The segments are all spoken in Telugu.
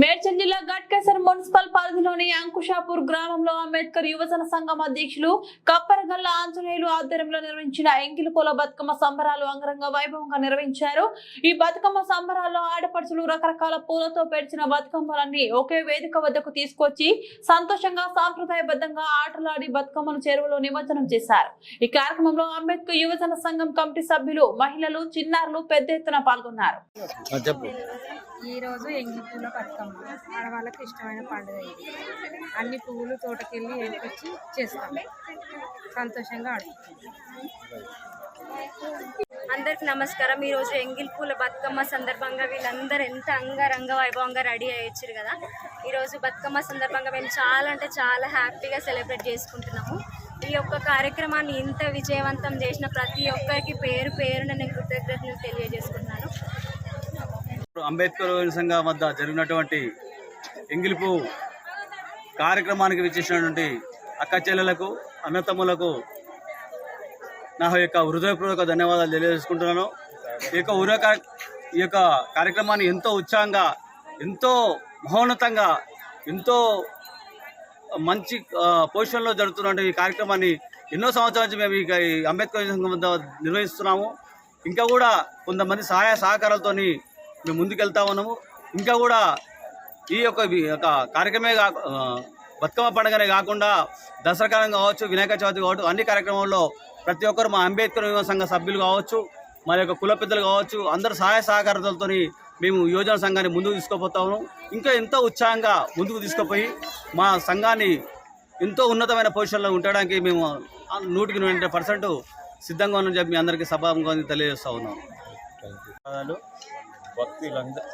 మేడ్చల్ జిల్లా గట్కేసర్ మున్సిపల్ పరిధిలోని అంకుషాపూర్ గ్రామంలో అంబేద్కర్ యువజన సంఘం అధ్యక్షులు కప్పరగల్ల ఆంజనేయులు ఆధ్వర్యంలో నిర్వహించిన ఎంగిలిపూల బతుకమ్మ సంబరాలు అంగరంగ వైభవంగా నిర్వహించారు. ఈ బతుకమ్మ సంబరాల్లో ఆడపడుచులు రకరకాల పూలతో పెరిచిన బతుకమ్మలన్నీ ఒకే వేదిక వద్దకు తీసుకొచ్చి సంతోషంగా సాంప్రదాయబద్ధంగా ఆటలాడి బతుకమ్మను చెరువులో నిమజ్జనం చేశారు. ఈ కార్యక్రమంలో అంబేద్కర్ యువజన సంఘం కమిటీ సభ్యులు మహిళలు చిన్నారులు పెద్ద ఎత్తున పాల్గొన్నారు. ఈ రోజు ఎంగి పూల బతుకమ్మ ఆడవాళ్ళకి ఇష్టమైన పండుగ ఇది. అన్ని పువ్వులు తోటకెళ్ళి ఏడుకొచ్చి చేస్తాం. సంతోషంగా ఆడుకుంటాం. అందరికి నమస్కారం. ఈరోజు ఎంగిల్ పూల బతుకమ్మ సందర్భంగా వీళ్ళందరూ ఎంత అంగరంగ వైభవంగా రెడీ అయ్యొచ్చారు కదా. ఈరోజు బతుకమ్మ సందర్భంగా మేము చాలా అంటే చాలా హ్యాపీగా సెలబ్రేట్ చేసుకుంటున్నాము. ఈ యొక్క కార్యక్రమాన్ని ఇంత విజయవంతం చేసిన ప్రతి ఒక్కరికి పేరు పేరున నేను కృతజ్ఞతలు తెలియజేసుకుంటున్నాను. అంబేద్కర్ సంఘం వద్ద జరిగినటువంటి ఎంగిలిపు కార్యక్రమానికి విచ్చేసినటువంటి అక్క చెల్లెలకు అన్నతమ్ములకు నా యొక్క హృదయపూర్వక ధన్యవాదాలు తెలియజేసుకుంటున్నాను. ఈ యొక్క ఉర ఈ యొక్క కార్యక్రమాన్ని ఎంతో ఉత్సాహంగా ఎంతో మహోన్నతంగా ఎంతో మంచి పొజిషన్లో జరుగుతున్న ఈ కార్యక్రమాన్ని ఎన్నో సంవత్సరాల నుంచి మేము ఇక ఈ అంబేద్కర్ సంఘం వద్ద నిర్వహిస్తున్నాము. ఇంకా కూడా కొంతమంది సహాయ సహకారాలతోని మేము ముందుకెళ్తా ఉన్నాము. ఇంకా కూడా ఈ యొక్క కార్యక్రమే కా బతుకమ్మ పండుగనే కాకుండా దసరా కాలం కావచ్చు వినాయక చవితి కావచ్చు అన్ని కార్యక్రమాల్లో ప్రతి ఒక్కరు మా అంబేద్కర్ యువ సంఘ సభ్యులు కావచ్చు మా యొక్క కుల పెద్దలు కావచ్చు అందరు సహాయ సహకారాలతో మేము యువజన సంఘాన్ని ముందుకు తీసుకుపోతాము ఇంకా ఎంతో ఉత్సాహంగా ముందుకు తీసుకుపోయి మా సంఘాన్ని ఎంతో ఉన్నతమైన పొజిషన్లో ఉండడానికి మేము నూటికి నూట పర్సెంట్ సిద్ధంగా ఉన్నామని చెప్పి మీ అందరికీ సభాముఖంగా తెలియజేస్తా ఉన్నాం. భక్తులందరూ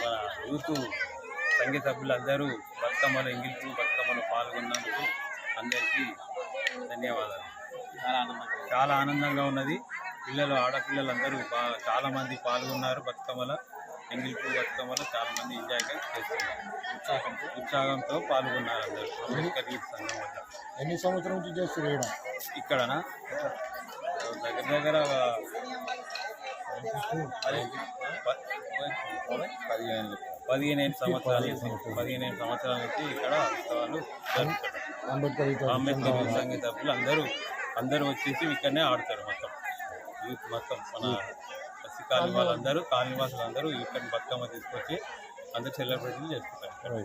మన యూత్ సంఘ సభ్యులందరూ బతుకమ్మలో ఇంగిల్పు బతుకమ్మలో పాల్గొన్నందుకు అందరికీ ధన్యవాదాలు. చాలా ఆనందంగా చాలా ఆనందంగా ఉన్నది. పిల్లలు ఆడపిల్లలందరూ బాగా చాలా మంది పాల్గొన్నారు బతుకమ్మలో. ఎంగిల్పు బతుకమ్మలో చాలా మంది ఎంజాయ్గా చేస్తున్నారు. ఉత్సాహంతో. ఉత్సాహంతో పాల్గొన్నారు అందరూ. అంబేద్కర్ యూత్ సంఘం వద్ద ఎన్ని సంవత్సరం నుంచి వేయడం ఇక్కడనా? దగ్గర దగ్గర పదిహేను పదిహేను సంవత్సరాల. నుంచి పదిహేను సంవత్సరాల నుంచి ఇక్కడ ఉత్సవాలు జరుపుతారు. అంబేద్కర్ సభ్యులు అందరూ అందరూ వచ్చేసి ఇక్కడనే ఆడతారు మొత్తం. యూత్ మొత్తం మన బస్సి కాలనీ వాళ్ళందరూ కాలనీ వాసులు అందరూ ఇక్కడ బతుకమ్మ తీసుకొచ్చి అందరూ సెలబ్రేషన్ చేసుకుంటారు